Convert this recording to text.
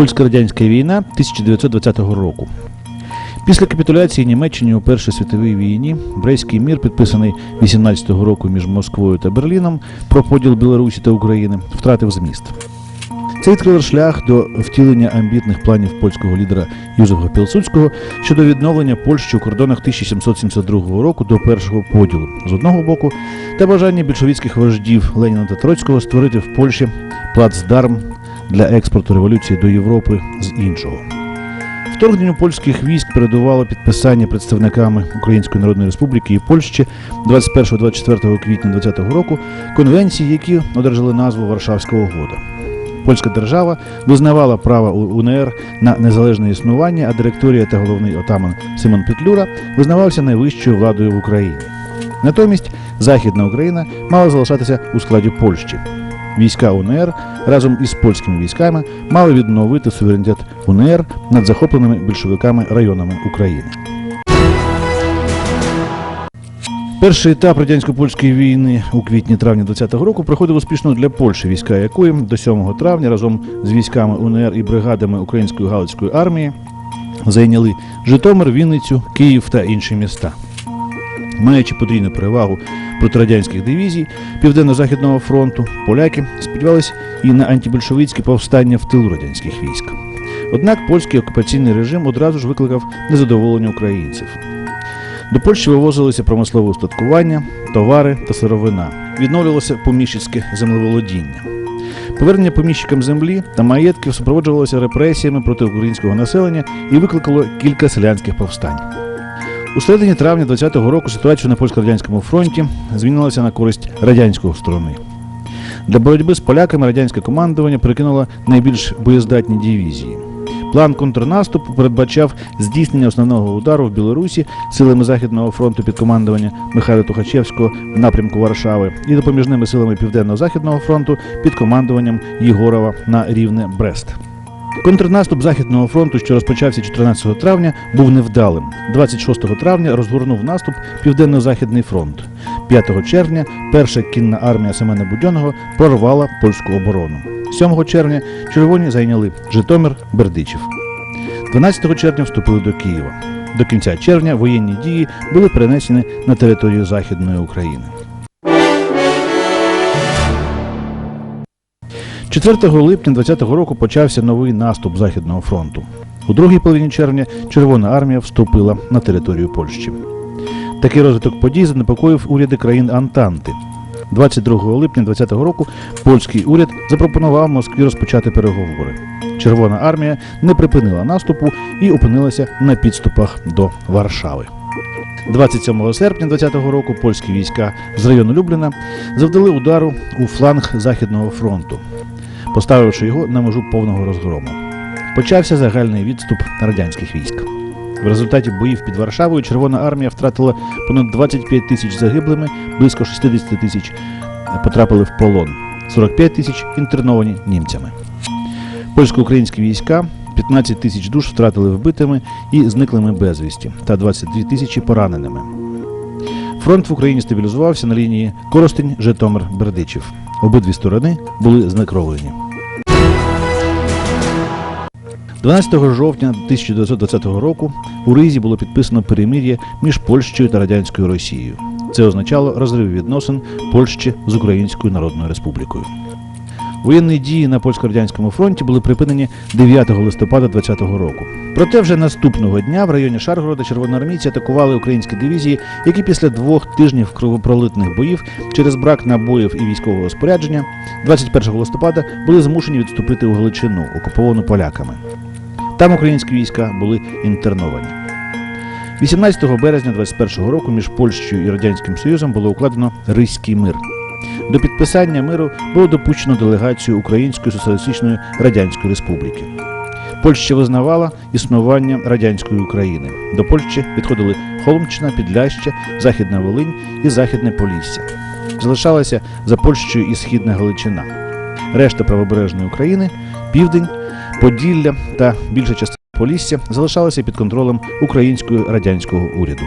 Польсько-радянська війна 1920 року. Після капітуляції Німеччини у Першій світовій війні Брейський мір, підписаний 18-го року між Москвою та Берліном про поділ Білорусі та України, втратив зміст. Це відкрило шлях до втілення амбітних планів польського лідера Юзефа Пілсудського щодо відновлення Польщі у кордонах 1772 року до першого поділу з одного боку, та бажання більшовицьких вождів Леніна та Троцького створити в Польщі плацдарм для експорту революції до Європи з іншого. Вторгненню польських військ передувало підписання представниками Української Народної Республіки і Польщі 21-24 квітня 2020 року конвенції, які одержали назву Варшавська угода. Польська держава визнавала право УНР на незалежне існування, а директорія та головний отаман Симон Петлюра визнавався найвищою владою в Україні. Натомість Західна Україна мала залишатися у складі Польщі. Війська УНР разом із польськими військами мали відновити суверенітет УНР над захопленими більшовиками районами України. Перший етап радянсько-польської війни у квітні-травні 20-го року проходив успішно для Польщі, війська якої до 7 травня разом з військами УНР і бригадами Української Галицької армії зайняли Житомир, Вінницю, Київ та інші міста. Маючи потрійну перевагу проти радянських дивізій Південно-Західного фронту, поляки сподівалися і на антибольшовицьке повстання в тилу радянських військ. Однак польський окупаційний режим одразу ж викликав незадоволення українців. До Польщі вивозилися промислове устаткування, товари та сировина. Відновлювалося поміщицьке землеволодіння. Повернення поміщикам землі та маєтків супроводжувалося репресіями проти українського населення і викликало кілька селянських повстань. У середині травня 20-го року ситуація на польсько-радянському фронті змінилася на користь радянської сторони. Для боротьби з поляками радянське командування перекинуло найбільш боєздатні дивізії. План контрнаступу передбачав здійснення основного удару в Білорусі силами Західного фронту під командування Михайла Тухачевського в напрямку Варшави і допоміжними силами Південно-Західного фронту під командуванням Єгорова на рівне Брест. Контрнаступ Західного фронту, що розпочався 14 травня, був невдалим. 26 травня розгорнув наступ Південно-Західний фронт. 5 червня перша кінна армія Семена Будьонного прорвала польську оборону. 7 червня червоні зайняли Житомир, Бердичів. 12 червня вступили до Києва. До кінця червня воєнні дії були перенесені на територію Західної України. 4 липня 20-го року почався новий наступ Західного фронту. У другій половині червня Червона армія вступила на територію Польщі. Такий розвиток подій занепокоїв уряди країн Антанти. 22 липня 20-го року польський уряд запропонував Москві розпочати переговори. Червона армія не припинила наступу і опинилася на підступах до Варшави. 27 серпня 20-го року польські війська з району Любліна завдали удару у фланг Західного фронту, поставивши його на межу повного розгрому. Почався загальний відступ радянських військ. В результаті боїв під Варшавою Червона армія втратила понад 25 тисяч загиблими, близько 60 тисяч потрапили в полон, 45 тисяч інтерновані німцями. Польсько-українські війська 15 тисяч душ втратили вбитими і зниклими безвісті та 22 тисячі пораненими. Фронт в Україні стабілізувався на лінії Коростень, Житомир, Бердичів. Обидві сторони були знекровлені. 12 жовтня 1920 року у Ризі було підписано перемир'я між Польщею та радянською Росією. Це означало розрив відносин Польщі з Українською Народною Республікою. Воєнні дії на польсько-радянському фронті були припинені 9 листопада 2020 року. Проте вже наступного дня в районі Шаргорода червоноармійці атакували українські дивізії, які після двох тижнів кровопролитних боїв через брак набоїв і військового спорядження 21 листопада були змушені відступити у Галичину, окуповану поляками. Там українські війська були інтерновані. 18 березня 21 року між Польщею і Радянським Союзом було укладено Ризький мир. До підписання миру було допущено делегацію Української Соціалістичної Радянської Республіки. Польща визнавала існування радянської України. До Польщі відходили Холмчина, Підляща, Західна Волинь і Західне Полісся. Залишалася за Польщею і Східна Галичина. Решта правобережної України, Південь, Поділля та більша частина Полісся залишалися під контролем українського радянського уряду.